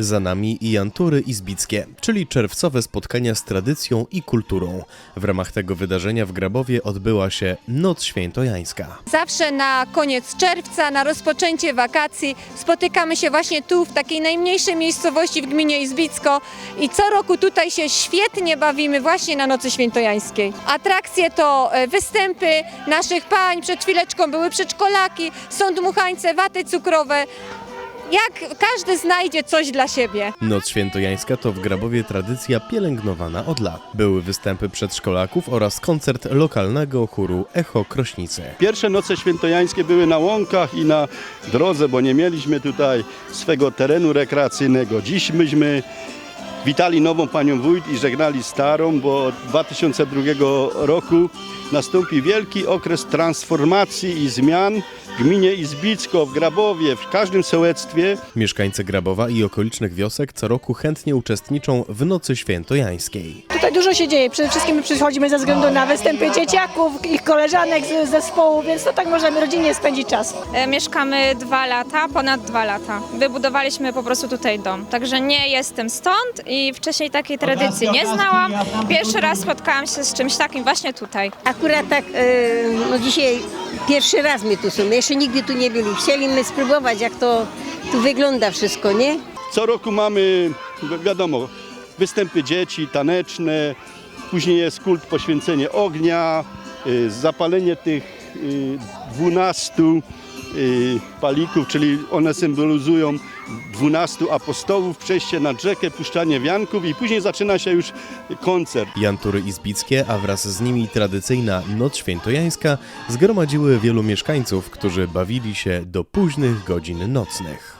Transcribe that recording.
Za nami Jantury Izbickie, czyli czerwcowe spotkania z tradycją i kulturą. W ramach tego wydarzenia w Grabowie odbyła się Noc Świętojańska. Zawsze na koniec czerwca, na rozpoczęcie wakacji spotykamy się właśnie tu, w takiej najmniejszej miejscowości w gminie Izbicko i co roku tutaj się świetnie bawimy właśnie na Nocy Świętojańskiej. Atrakcje to e, występy naszych pań, przed chwileczką były przedszkolaki, są dmuchańce, waty cukrowe. Jak każdy znajdzie coś dla siebie. Noc Świętojańska to w Grabowie tradycja pielęgnowana od lat. Były występy przedszkolaków oraz koncert lokalnego chóru Echo Krośnicy. Pierwsze noce świętojańskie były na łąkach i na drodze, bo nie mieliśmy tutaj swego terenu rekreacyjnego. Dziś myśmy witali nową panią wójt i żegnali starą, bo od 2002 roku nastąpi wielki okres transformacji i zmian w gminie Izbicko, w Grabowie, w każdym sołectwie. Mieszkańcy Grabowa i okolicznych wiosek co roku chętnie uczestniczą w Nocy Świętojańskiej. Tutaj dużo się dzieje. Przede wszystkim my przychodzimy ze względu na występy dzieciaków, ich koleżanek z zespołu, więc to tak możemy rodzinnie spędzić czas. E, Mieszkamy dwa lata, ponad dwa lata. Wybudowaliśmy po prostu tutaj dom. Także nie jestem stąd i wcześniej takiej tradycji nie znałam. Pierwszy raz spotkałam się z czymś takim właśnie tutaj. Akurat tak, e, no dzisiaj pierwszy raz my tu są, jeszcze nigdy tu nie byli. Chcieliśmy spróbować, jak to tu wygląda wszystko, nie? Co roku mamy, wi- wiadomo, występy dzieci, taneczne, później jest kult poświęcenie ognia, y, zapalenie tych y, 12 y, palików, czyli one symbolizują 12 apostołów, przejście nad rzekę, puszczanie wianków i później zaczyna się już koncert. Jantury Izbickie, a wraz z nimi tradycyjna Noc Świętojańska zgromadziły wielu mieszkańców, którzy bawili się do późnych godzin nocnych.